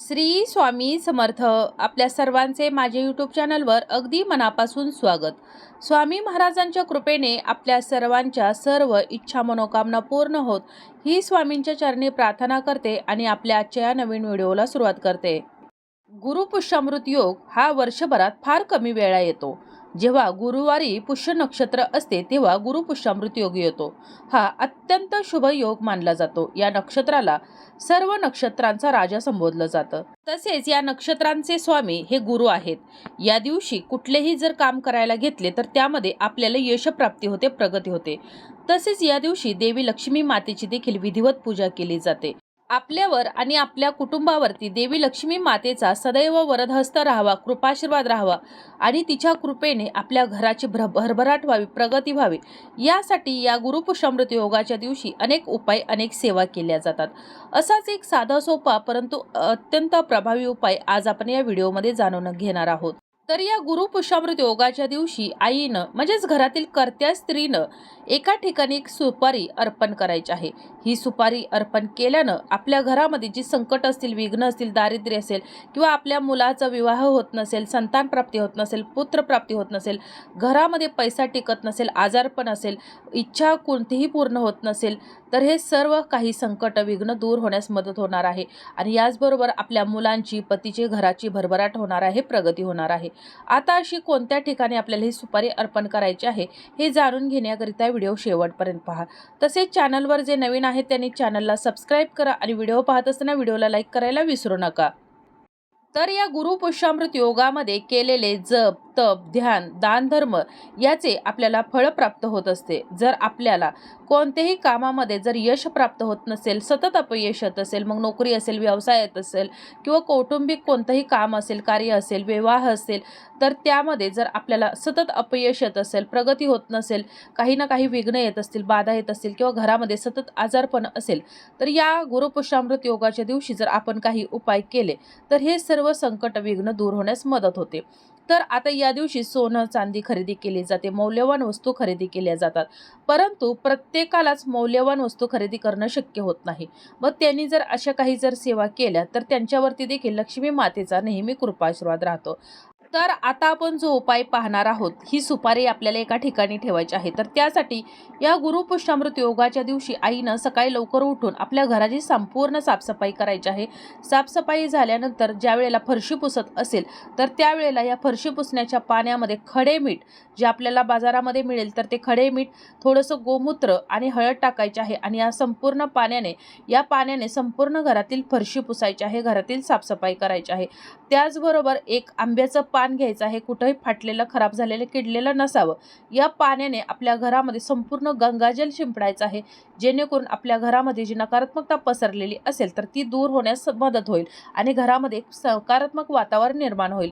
श्री स्वामी समर्थ आपल्या सर्वांचे माझे यूट्यूब चॅनलवर अगदी मनापासून स्वागत. स्वामी महाराजांच्या कृपेने आपल्या सर्वांच्या सर्व इच्छा मनोकामना पूर्ण होत ही स्वामींच्या चरणी प्रार्थना करते आणि आपल्या आजच्या या नवीन व्हिडिओला सुरुवात करते. गुरुपुष्यामृत योग हा वर्षभरात फार कमी वेळा येतो. जेव्हा गुरुवारी पुष्य नक्षत्र असते तेव्हा गुरुपुष्यामृत योग येतो. हा अत्यंत शुभ योग मानला जातो. या नक्षत्राला सर्व नक्षत्रांचा राजा संबोधलं जातं. तसेच या नक्षत्रांचे स्वामी हे गुरु आहेत. या दिवशी कुठलेही जर काम करायला घेतले तर त्यामध्ये आपल्याला यशप्राप्ती होते प्रगती होते. तसेच या दिवशी देवी लक्ष्मी मातेची देखील विधिवत पूजा केली जाते. आपल्यावर आणि आपल्या कुटुंबावरती देवी लक्ष्मी मातेचा सदैव वरदहस्त राहावा कृपाशीर्वाद राहावा आणि तिच्या कृपेने आपल्या घराची भर भरभराट व्हावी प्रगती व्हावी. यासाठी या गुरुपुषामृत योगाच्या दिवशी अनेक उपाय अनेक सेवा केल्या जातात. असाच एक साधा सोपा परंतु अत्यंत प्रभावी उपाय आज आपण या व्हिडिओमध्ये जाणून घेणार आहोत. तर या गुरुपुषामृत योगाच्या दिवशी आईनं म्हणजेच घरातील कर्त्या स्त्रीनं एका ठिकाणी एक सुपारी अर्पण करायची आहे. ही सुपारी अर्पण केल्यानं आपल्या घरामध्ये जी संकट असतील विघ्न असतील दारिद्र्य असेल किंवा आपल्या मुलाचा विवाह होत नसेल संतानप्राप्ती होत नसेल पुत्रप्राप्ती होत नसेल घरामध्ये पैसा टिकत नसेल आजारपण असेल इच्छा कोणतीही पूर्ण होत नसेल तर हे सर्व काही संकट विघ्न दूर होण्यास मदत होणार आहे. आणि याचबरोबर आपल्या मुलांची पतीची घराची भरभराट होणार आहे प्रगती होणार आहे. आता अशी कोणत्या ठिकाणी आपल्याला ही सुपारी अर्पण करायची आहे हे जाणून घेण्याकरिता व्हिडिओ शेवटपर्यंत पहा. तसेच चॅनलवर जे नवीन आहेत त्यांनी चॅनलला सबस्क्राईब करा आणि व्हिडिओ पाहत असताना व्हिडिओला लाईक करायला विसरू नका. तर या गुरुपुष्यामृत योगामध्ये केलेले जप तप ध्यान दान धर्म याचे आपल्याला फळ प्राप्त होत असते. जर आपल्याला कोणत्याही कामामध्ये जर यश प्राप्त होत नसेल सतत अपयश येत असेल मग नोकरी असेल व्यवसायात असेल किंवा कौटुंबिक कोणतंही काम असेल कार्य असेल विवाह असेल तर त्यामध्ये जर आपल्याला सतत अपयश येत असेल प्रगती होत नसेल काही ना काही विघ्न येत असतील बाधा येत असतील किंवा घरामध्ये सतत आजारपण असेल तर या गुरुपुष्यामृत योगाच्या दिवशी जर आपण काही उपाय केले तर हे सर्व संकट विघ्न दूर होण्यास मदत होते. तर आता या दिवशी सोनं चांदी खरेदी केली जाते मौल्यवान वस्तू खरेदी केल्या जातात. परंतु प्रत्येकालाच मौल्यवान वस्तू खरेदी करणं शक्य होत नाही. मग त्यांनी जर अशा काही जर सेवा केल्या तर त्यांच्यावरती देखील लक्ष्मी मातेचा नेहमी कृपाशीर्वाद राहतो. तर आता आपण जो उपाय पाहणार आहोत ही सुपारी आपल्याला एका ठिकाणी ठेवायची आहे. तर त्यासाठी या गुरुपुष्टामृत योगाच्या दिवशी आईनं सकाळी लवकर उठून आपल्या घराची संपूर्ण साफसफाई करायची आहे. साफसफाई झाल्यानंतर ज्या वेळेला फरशी पुसत असेल तर त्यावेळेला या फरशी पुसण्याच्या पाण्यामध्ये खडे मीठ जे आपल्याला बाजारामध्ये मिळेल तर ते खडे मीठ थोडंसं गोमूत्र आणि हळद टाकायचे आहे आणि या संपूर्ण पाण्याने या पाण्याने संपूर्ण घरातील फरशी पुसायची आहे घरातील साफसफाई करायची आहे. त्याचबरोबर एक आंब्याचं पान घ्यायचं हे कुठंही फाटलेलं खराब झालेलं किडलेलं नसावं. या पाण्याने आपल्या घरामध्ये संपूर्ण गंगाजल शिंपडायचं आहे. जेणेकरून आपल्या घरामध्ये जी नकारात्मकता पसरलेली असेल तर ती दूर होण्यास मदत होईल आणि घरामध्ये एक सकारात्मक वातावरण निर्माण होईल.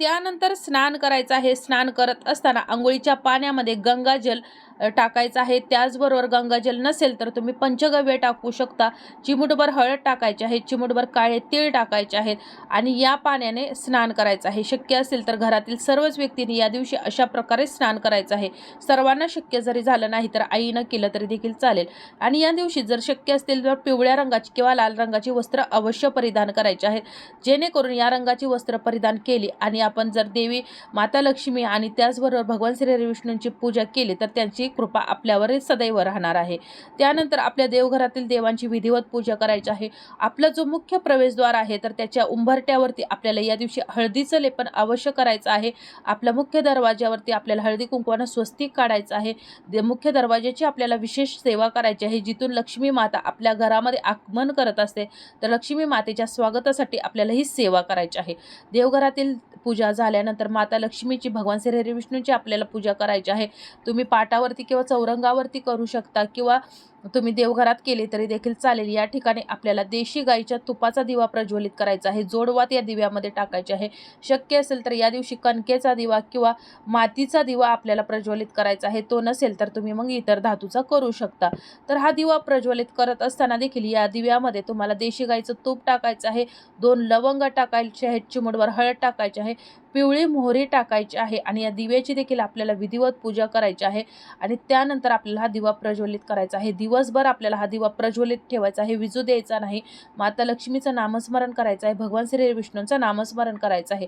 त्यानंतर स्नान करायचं आहे. स्नान करत असताना आंघोळीच्या पाण्यामध्ये गंगाजल टाकायचं आहे. त्याचबरोबर गंगाजल नसेल तर तुम्ही पंचगव्य टाकू शकता. चिमुटभर हळद टाकायची आहे. चिमुटभर काळे तीळ टाकायचे आहेत. आणि या पाण्याने स्नान करायचं आहे. शक्य असेल तर घरातील सर्वच व्यक्तींनी या दिवशी अशा प्रकारे स्नान करायचं आहे. सर्वांना शक्य जरी झालं नाही तर आईनं केलं तरी देखील चालेल. आणि या दिवशी जर शक्य असतील तर पिवळ्या रंगाची किंवा लाल रंगाची वस्त्र अवश्य परिधान करायची आहेत. जेणेकरून या रंगाची वस्त्र परिधान केली आणि आपण जर देवी माता लक्ष्मी आणि त्याचबरोबर भगवान श्री विष्णूंची पूजा केली तर त्यांची कृपा आपल्यावर सदैव राहणार आहे. त्यानंतर आपल्या देवघरातील देवांची विधिवत पूजा करायची आहे. आपला जो मुख्य प्रवेशद्वार आहे तर त्याच्या उंबरट्यावरती आपल्याला या दिवशी हळदीचं लेपन अवश्य करायचं आहे. आपल्या मुख्य दरवाज्यावरती आपल्याला हळदी कुंकवानं स्वस्तिक काढायचं आहे. दे मुख्य दरवाज्याची आपल्याला विशेष सेवा करायची आहे जिथून लक्ष्मी माता आपल्या घरामध्ये आगमन करत असते. तर लक्ष्मी मातेच्या स्वागतासाठी आपल्याला ही सेवा करायची आहे. देवघरातील पूजा झाल्यानंतर माता लक्ष्मीची भगवान श्री हरी विष्णूची आपल्याला पूजा करायची आहे. तुम्ही पाटावर किंवा चौरंगावरती करू शकता किंवा तुम्ही देवघरात केले तरी देखील चालेल. या ठिकाणी आपल्याला देशी गाईच्या तुपाचा दिवा प्रज्वलित करायचा आहे. जोडवात या दिव्यामध्ये टाकायचे आहे. शक्य असेल तर या दिवशी कणकेचा दिवा किंवा मातीचा दिवा आपल्याला प्रज्वलित करायचा आहे. तो नसेल तर तुम्ही मग इतर धातूचा करू शकता. तर हा दिवा प्रज्वलित करत असताना देखील या दिव्यामध्ये तुम्हाला देशी गाईचं तूप टाकायचं आहे. दोन लवंग टाकायचे आहेत. चिमुडवर हळद टाकायचे आहे. पिवळी मोहरी टाकायची आहे आणि या दिव्याची देखील आपल्याला विधिवत पूजा करायची आहे आणि त्यानंतर आपल्याला हा दिवा प्रज्वलित करायचा आहे. दिवा दिवसभर आपल्याला हा दिवा प्रज्वलित ठेवायचा आहे विजू द्यायचा नाही. माता लक्ष्मीचं नामस्मरण करायचं आहे भगवान श्री विष्णूंचं नामस्मरण करायचं आहे.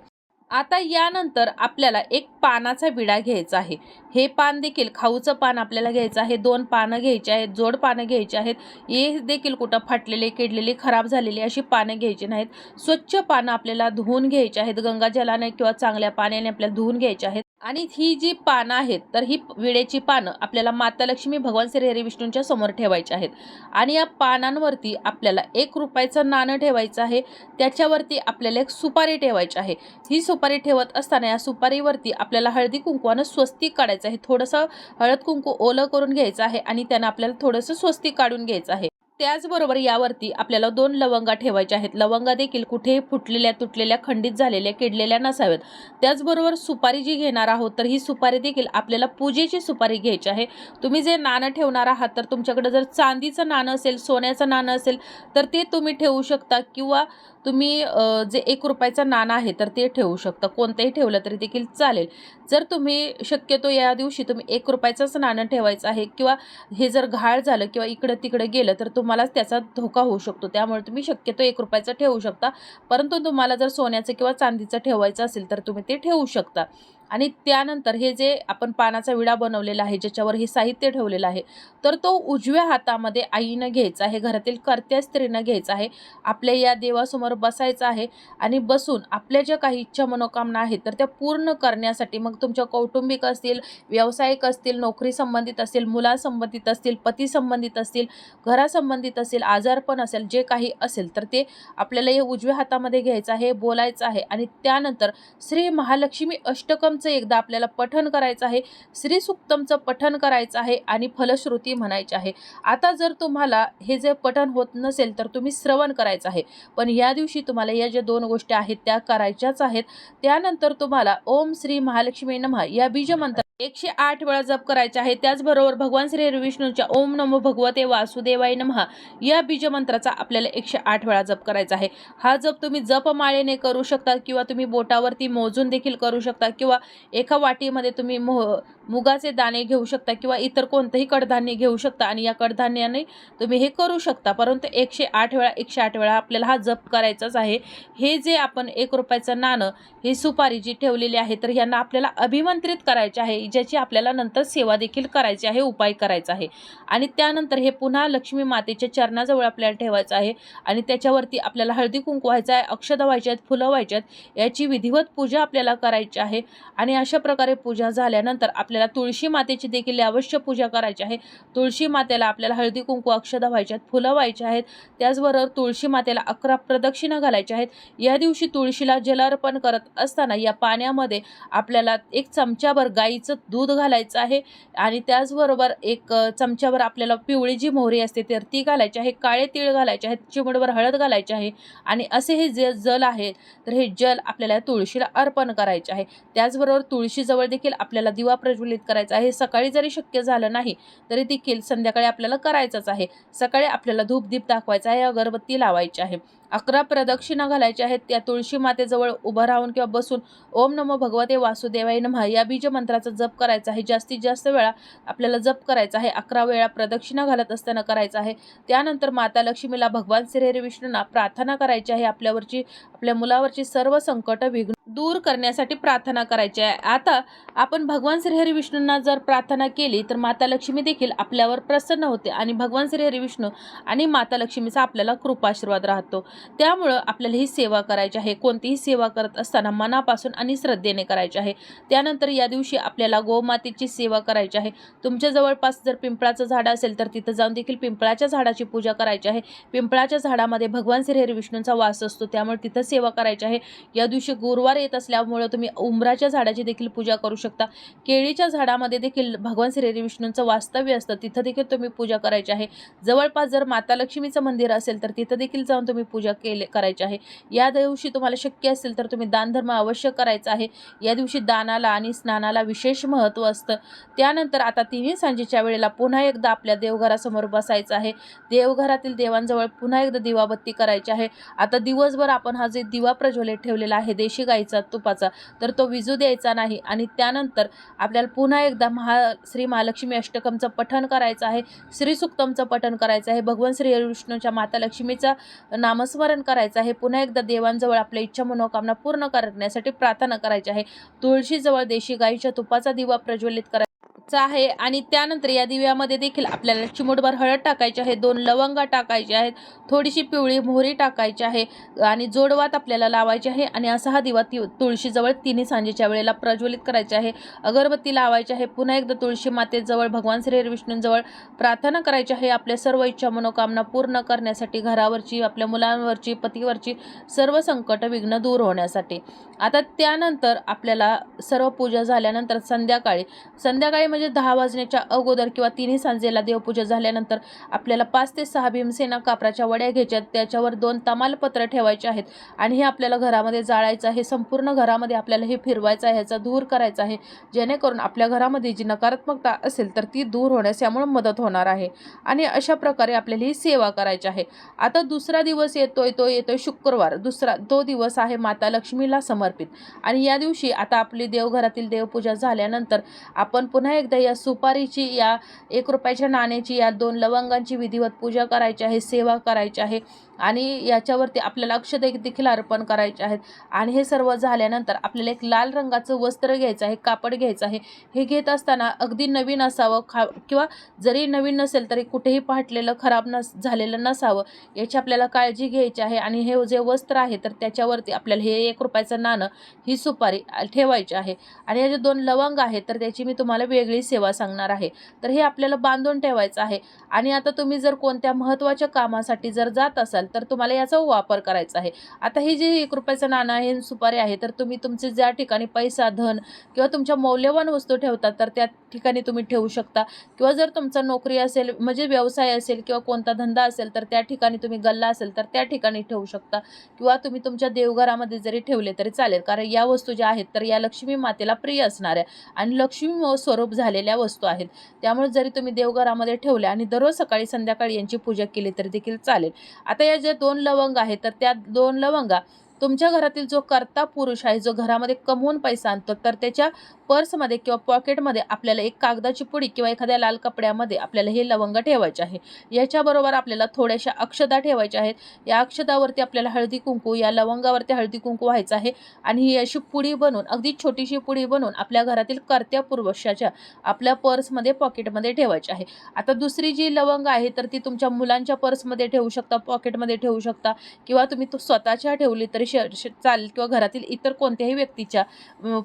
आता यानंतर आपल्याला एक पानाचा विडा घ्यायचा आहे. हे पान देखील खाऊचं पान आपल्याला घ्यायचं आहे. दोन पानं घ्यायची आहेत जोड पानं घ्यायची आहेत. हे देखील कुठं फाटलेले किडलेले खराब झालेली अशी पानं घ्यायची नाहीत. स्वच्छ पानं आपल्याला धुवून घ्यायची आहेत. गंगाजलाने किंवा चांगल्या पाण्याने आपल्याला धुवून घ्यायची आहेत. आणि ही जी पानं आहेत तर ही विड्याची पानं आपल्याला माता लक्ष्मी भगवान श्री हरी विष्णूंच्या समोर ठेवायची आहेत. आणि या पानांवरती आपल्याला एक रुपयाचं नाणं ठेवायचं आहे. त्याच्यावरती आपल्याला एक सुपारी ठेवायची आहे. ही सुपारी ठेवत असताना या सुपारीवरती आपल्याला हळदी कुंकवानं स्वस्तिक काढायचं आहे. थोडंसं हळद कुंकू ओलं करून घ्यायचं आहे आणि त्यानं आपल्याला थोडंसं स्वस्तिक काढून घ्यायचं आहे. त्याचबरोबर यावरती आपल्याला दोन लवंगा ठेवायच्या आहेत. लवंगा देखील कुठेही फुटलेल्या तुटलेल्या खंडित झालेल्या किडलेल्या नसाव्यात. त्याचबरोबर सुपारी जी घेणार आहोत तर ही सुपारी देखील आपल्याला पूजेची सुपारी घ्यायची आहे. तुम्ही जे नाणं ठेवणार आहात तर तुमच्याकडे जर चांदीचं नाणं असेल सोन्याचं नाणं असेल तर ते तुम्ही ठेवू शकता किंवा तुम्ही जे एक रुपयाचं नाणं आहे तर ते ठेवू शकता. कोणतंही ठेवलं तरी देखील चालेल. जर तुम्ही शक्यतो या दिवशी तुम्ही एक रुपयाचंच नाणं ठेवायचं आहे किंवा हे जर घाळ झालं किंवा इकडं तिकडं गेलं तर तुम्हाला त्याचा धोका होऊ शकतो. त्यामुळे तुम्ही शक्यतो एक रुपयाचं ठेवू शकता. परंतु तुम्हाला जर सोन्याचं किंवा चांदीचं ठेवायचं असेल तर तुम्ही ते ठेवू शकता. आणि त्यानंतर हे जे आपण पानाचा विडा बनवलेला आहे ज्याच्यावर हे साहित्य ठेवलेलं आहे तर तो उजव्या हातामध्ये आईनं घ्यायचा आहे घरातील कर्त्या स्त्रीनं घ्यायचा आहे आपल्या या देवासमोर बसायचं आहे आणि बसून आपल्या ज्या काही इच्छा मनोकामना आहेत तर त्या पूर्ण करण्यासाठी मग तुमच्या कौटुंबिक असतील व्यावसायिक असतील नोकरी संबंधित असतील मुलासंबंधित असतील पती संबंधित असतील घरासंबंधित असेल आजारपण असेल जे काही असेल तर ते आपल्याला हे उजव्या हातामध्ये घ्यायचं आहे बोलायचं आहे आणि त्यानंतर श्री महालक्ष्मी अष्टकम अष्टकमचं एकदा आपल्याला पठन करायचं आहे श्री सुक्तमचं पठन करायचं आहे आणि फलश्रुती म्हणायची आहे. आता जर तुम्हाला हे जे पठन होत नसेल तर तुम्ही श्रवण करायचं आहे. पण या दिवशी तुम्हाला या ज्या दोन गोष्टी आहेत त्या करायच्याच आहेत. त्यानंतर तुम्हाला ओम श्री महालक्ष्मी नमः या बीजमंत्र एकशे आठ वेळा जप करायचे आहे. त्याचबरोबर भगवान श्री विष्णूच्या ओम नमो भगवते वासुदेवाय नमः या बीजमंत्राचा आपल्याला एकशे आठ वेळा जप करायचा आहे. हा जप तुम्ही जपमाळेने करू शकता किंवा तुम्ही बोटावरती मोजून देखील करू शकता किंवा एका वाटीमध्ये तुम्ही मो मुगाचे दाणे घेऊ शकता किंवा इतर कोणतंही कडधान्य घेऊ शकता आणि या कडधान्याने तुम्ही हे करू शकता. परंतु एकशे आठ वेळा एकशे आठ वेळा आपल्याला हा जप करायचाच आहे. हे जे आपण एक रुपयाचं नाणं ही सुपारी जी ठेवलेली आहे तर यांना आपल्याला अभिमंत्रित करायचे आहे. ज्याची आपल्याला नंतर सेवा देखील करायची आहे उपाय करायचा आहे. आणि त्यानंतर हे पुन्हा लक्ष्मी मातेच्या चरणाजवळ आपल्याला ठेवायचं आहे. आणि त्याच्यावरती आपल्याला हळदी कुंकू व्हायचं आहे अक्षदा व्हायच्या आहेत फुलं व्हायचे आहेत याची विधिवत पूजा आपल्याला करायची आहे. आणि अशा प्रकारे पूजा झाल्यानंतर आपल्याला तुळशी मातेची देखील अवश्य पूजा करायची आहे. तुळशी मातेला आपल्याला हळदी कुंकू अक्षदा व्हायच्या आहेत फुलं व्हायची आहेत. त्याचबरोबर तुळशी मातेला अकरा प्रदक्षिणा घालायच्या आहेत. या दिवशी तुळशीला जलार्पण करत असताना या पाण्यामध्ये आपल्याला एक चमच्याभर गाईचं दूध घालायचं आहे आणि त्याचबरोबर एक चमच्यावर आपल्याला पिवळी जी मोहरी असते तर ती घालायची आहे. काळे तीळ घालायचे आहेत चिमडभर हळद घालायची आहे आणि असे हे जे जल आहे तर हे जल आपल्याला तुळशीला अर्पण करायचे आहे. त्याचबरोबर तुळशीजवळ देखील आपल्याला दिवा प्रज्वलित करायचा आहे. सकाळी जरी शक्य झालं नाही तरी देखील संध्याकाळी आपल्याला करायचंच आहे. सकाळी आपल्याला धूपदीप दाखवायचा आहे अगरबत्ती लावायची आहे. अकरा प्रदक्षिणा घालायच्या आहेत. त्या तुळशी मातेजवळ उभं राहून किंवा बसून ओम नमो भगवते वासुदेवाय नमः या बीज मंत्राचा जप करायचा आहे. जास्तीत जास्त वेळा आपल्याला जप करायचा आहे. अकरा वेळा प्रदक्षिणा घालत असताना करायचा आहे. त्यानंतर माता लक्ष्मीला भगवान श्रीहरी विष्णूंना प्रार्थना करायची आहे. आपल्यावरची आपल्या मुलावरची सर्व संकट विघ्न दूर करण्यासाठी प्रार्थना करायची आहे. आता आपण भगवान श्रीहरी विष्णूंना जर प्रार्थना केली तर माता लक्ष्मी देखील आपल्यावर प्रसन्न होते आणि भगवान श्रीहरी विष्णू आणि माता लक्ष्मीचा आपल्याला कृपाशीर्वाद राहतो. त्यामुळं आपल्याला ही सेवा करायची आहे. कोणतीही सेवा करत असताना मनापासून आणि श्रद्धेने करायची आहे. त्यानंतर या दिवशी आपल्याला गोमातेची सेवा करायची आहे. तुमच्या जवळपास जर पिंपळाचं झाड असेल तर तिथं जाऊन देखील पिंपळाच्या झाडाची पूजा करायची आहे. पिंपळाच्या झाडामध्ये भगवान श्रीहरी विष्णूंचा वास असतो त्यामुळे तिथं सेवा करायची आहे. या दिवशी गुरुवार येत असल्यामुळं तुम्ही उंबराच्या झाडाची देखील पूजा करू शकता. केळीच्या झाडामध्ये देखील भगवान श्रीहरी विष्णूंचं वास्तव्य असतं. तिथं देखील तुम्ही पूजा करायची आहे. जवळपास जर माता लक्ष्मीचं मंदिर असेल तर तिथं देखील जाऊन तुम्ही पूजा पूजा केले करायची आहे. या दिवशी तुम्हाला शक्य असेल तर तुम्ही दानधर्म अवश्य करायचा आहे. या दिवशी दानाला आणि स्नानाला विशेष महत्त्व असतं. त्यानंतर आता तिन्ही सांजेच्या वेळेला पुन्हा एकदा आपल्या देवघरासमोर बसायचं आहे. देवघरातील देवांजवळ पुन्हा एकदा दिवाबत्ती करायची आहे. आता दिवसभर आपण हा जे दिवा प्रज्वलित ठेवलेला आहे देशी गाईचा तुपाचा तर तो विजू द्यायचा नाही. आणि त्यानंतर आपल्याला पुन्हा एकदा महा श्री महालक्ष्मी अष्टकमचं पठण करायचं आहे. श्रीसुक्तमचं पठण करायचं आहे. भगवान श्री विष्णूच्या माता लक्ष्मीचा नामस्मरण स्मरण करायचं आहे. पुन्हा एकदा देवांजवळ आपल्या इच्छा मनोकामना पूर्ण करण्यासाठी प्रार्थना करायची आहे. तुळशीजवळ देशी गाईच्या तुपाचा दिवा प्रज्वलित करायचा आहे आणि त्यानंतर या दिव्यामध्ये देखील आपल्याला चिमूटभर हळद टाकायची आहे दोन लवंगा टाकायचे आहेत थोडीशी पिवळी मोहरी टाकायची आहे आणि जोडवात आपल्याला लावायची आहे आणि असा हा दिवा ती तुळशीजवळ तिन्ही सांजेच्या वेळेला प्रज्वलित करायचे आहे. अगरबत्ती लावायची आहे पुन्हा एकदा तुळशी मातेजवळ भगवान श्री विष्णूंजवळ प्रार्थना करायची आहे. आपल्या सर्व इच्छा मनोकामना पूर्ण करण्यासाठी घरावरची आपल्या मुलांवरची पतीवरची सर्व संकट विघ्न दूर होण्यासाठी. आता त्यानंतर आपल्याला सर्व पूजा झाल्यानंतर संध्याकाळी संध्याकाळी म्हणजे दहा वाजण्याच्या अगोदर किंवा तिन्ही सांजेला देवपूजा झाल्यानंतर आपल्याला पाच ते सहा भीमसेना कापराच्या वड्या घ्यायच्यात त्याच्यावर दोन तमालपत्र ठेवायचे आहेत आणि हे आपल्याला घरामध्ये जाळायचं आहे संपूर्ण घरामध्ये आपल्याला हे फिरवायचं आहे ह्याचा दूर करायचा आहे. जेणेकरून आपल्या घरामध्ये जी नकारात्मकता असेल तर ती दूर होण्यास यामुळे मदत होणार आहे. आणि अशा प्रकारे आपल्याला ही सेवा करायची आहे. आता दुसरा दिवस येतोय तो येतोय शुक्रवार. दुसरा तो दिवस आहे माता लक्ष्मीला समर्पित. आणि या दिवशी आता आपली देवघरातील देवपूजा झाल्यानंतर आपण पुन्हा एकदा या सुपारीची या एक रुपयाच्या नाण्याची या दोन लवंगांची विधिवत पूजा करायची आहे सेवा करायची आहे. आणि याच्यावरती आपल्याला अक्षदे देखील अर्पण करायचे आहेत. आणि हे सर्व झाल्यानंतर आपल्याला एक लाल रंगाचं वस्त्र घ्यायचं आहे कापड घ्यायचं आहे. हे घेत असताना अगदी नवीन असावं खा किंवा जरी नवीन नसेल तरी कुठेही पाटलेलं खराब नस झालेलं नसावं याची आपल्याला काळजी घ्यायची आहे. आणि हे जे वस्त्र आहे तर त्याच्यावरती आपल्याला हे एक रुपयाचं नाणं ही सुपारी ठेवायची आहे. आणि हे जे दोन लवंग आहेत तर त्याची मी तुम्हाला वेगळी सेवा सांगणार आहे. तर हे आपल्याला बांधून ठेवायचं आहे. आणि आता तुम्ही जर कोणत्या महत्त्वाच्या कामासाठी जर जात असाल तर तुम्हाला याचा वापर करायचा आहे. आता हे जे एक रुपयाचं नाणं आहे सुपारी आहे तर तुम्ही तुमचे ज्या ठिकाणी पैसा धन किंवा तुमच्या मौल्यवान वस्तू ठेवतात तर त्या ठिकाणी तुम्ही ठेवू शकता. किंवा जर तुमचा नोकरी असेल म्हणजे व्यवसाय असेल किंवा कोणता धंदा असेल तर त्या ठिकाणी तुम्ही गल्ला असेल तर त्या ठिकाणी ठेवू शकता. किंवा तुम्ही तुमच्या देवघरामध्ये जरी ठेवले तरी चालेल कारण या वस्तू ज्या आहेत तर या लक्ष्मी मातेला प्रिय असणाऱ्या आणि लक्ष्मी स्वरूप झालेल्या वस्तू आहेत. त्यामुळे जरी तुम्ही देवघरामध्ये ठेवल्या आणि दररोज सकाळी संध्याकाळी यांची पूजा केली तरी देखील चालेल. आता या जे दोन लवंग आहेत तर त्या दोन लवंगा तुमच्या घरातील जो कर्ता पुरुष आहे जो घरामध्ये कमवून पैसा आणतो तर त्याच्या पर्समध्ये किंवा पॉकेटमध्ये आपल्याला एक कागदाची पुडी किंवा एखाद्या लाल कपड्यामध्ये आपल्याला हे लवंग ठेवायचे आहे. याच्याबरोबर आपल्याला थोड्याशा अक्षदा ठेवायच्या आहेत. या अक्षदावरती आपल्याला हळदी कुंकू या लवंगावरती हळदी कुंकू व्हायचं आहे आणि ही अशी पुडी बनवून अगदी छोटीशी पुडी बनवून आपल्या घरातील कर्त्या पुरुषाच्या आपल्या पर्समध्ये पॉकेटमध्ये ठेवायची आहे. आता दुसरी जी लवंग आहे तर ती तुमच्या मुलांच्या पर्समध्ये ठेवू शकता पॉकेटमध्ये ठेवू शकता किंवा तुम्ही तो स्वतःच्या ठेवली तरी श श- चालेल किंवा घरातील इतर कोणत्याही व्यक्तीच्या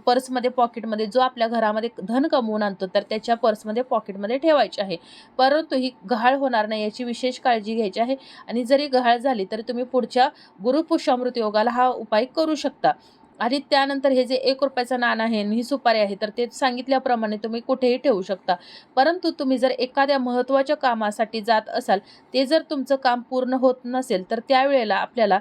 पर्समध्ये पॉकेटमध्ये जो आपल्या घरामध्ये धन कमवून आणतो तर त्याच्या पर्समध्ये पॉकेटमध्ये ठेवायचे आहे. परंतु ही गहाळ होणार नाही याची विशेष काळजी घ्यायची आहे आणि जरी गहाळ झाली तरी तुम्ही पुढच्या गुरुपुष्यामृत योगाला हा उपाय करू शकता. आणि त्यानंतर हे जे एक रुपयाचं नाणं आहे आणि ही सुपारी आहे तर ते सांगितल्याप्रमाणे तुम्ही कुठेही ठेवू शकता. परंतु तुम्ही जर एखाद्या महत्त्वाच्या कामासाठी जात असाल ते जर तुमचं काम पूर्ण होत नसेल तर त्यावेळेला आपल्याला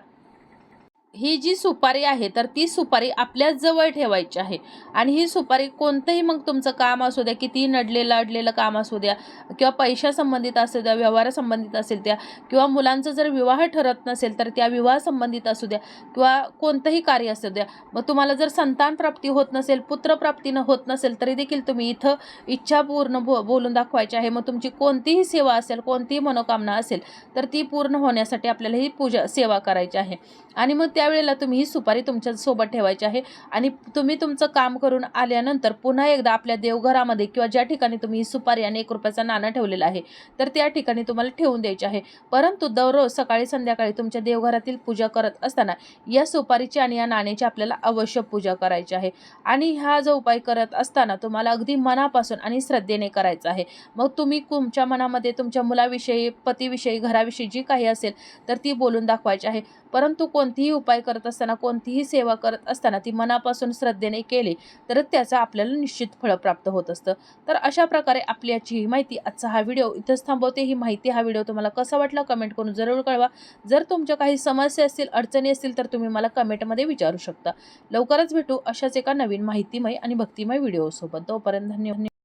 ही जी सुपारी आहे तर ती सुपारी आपल्याच जवळ ठेवायची आहे. आणि ही सुपारी कोणतंही मग तुमचं काम असू द्या किती नडलेलं अडलेलं काम असू द्या किंवा पैशासंबंधित असू द्या व्यवहारासंबंधित असेल त्या किंवा मुलांचं जर विवाह ठरत नसेल तर त्या विवाहासंबंधित असू द्या किंवा कोणतंही कार्य असू द्या मग तुम्हाला जर संतान प्राप्ती होत नसेल पुत्रप्राप्तीनं होत नसेल तरी देखील तुम्ही इथं इच्छा पूर्ण बो बोलून दाखवायची आहे. मग तुमची कोणतीही सेवा असेल कोणतीही मनोकामना असेल तर ती पूर्ण होण्यासाठी आपल्याला ही पूजा सेवा करायची आहे. आणि मग त्यावेळेला तुम्ही ही सुपारी तुमच्यासोबत ठेवायची आहे. आणि तुम्ही तुमचं काम करून आल्यानंतर पुन्हा एकदा आपल्या देवघरामध्ये किंवा ज्या ठिकाणी तुम्ही ही सुपारी आणि एक रुपयाचा नाणं ठेवलेलं आहे तर त्या ठिकाणी तुम्हाला ठेवून द्यायचे आहे. परंतु दररोज सकाळी संध्याकाळी तुमच्या देवघरातील पूजा करत असताना या सुपारीची आणि या नाण्याची आपल्याला अवश्य पूजा करायची आहे. आणि हा जो उपाय करत असताना तुम्हाला अगदी मनापासून आणि श्रद्धेने करायचा आहे. मग तुम्ही तुमच्या मनामध्ये तुमच्या मुलाविषयी पतीविषयी घराविषयी जी काही असेल तर ती बोलून दाखवायची आहे. परंतु कोणतीही उपाय करत असताना कोणतीही सेवा करत असताना ती मनापासून श्रद्धेने केली तरच त्याचं आपल्याला निश्चित फळ प्राप्त होत असतं. तर अशा प्रकारे आपली याची ही माहिती आजचा हा व्हिडिओ इथंच थांबवते. ही माहिती हा व्हिडिओ तुम्हाला कसा वाटला कमेंट करून जरूर कळवा. जर तुमच्या काही समस्या असतील अडचणी असतील तर तुम्ही मला कमेंटमध्ये विचारू शकता. लवकरच भेटू अशाच एका नवीन माहितीमय आणि भक्तिमय व्हिडिओसोबत. तोपर्यंत धन्यवाद.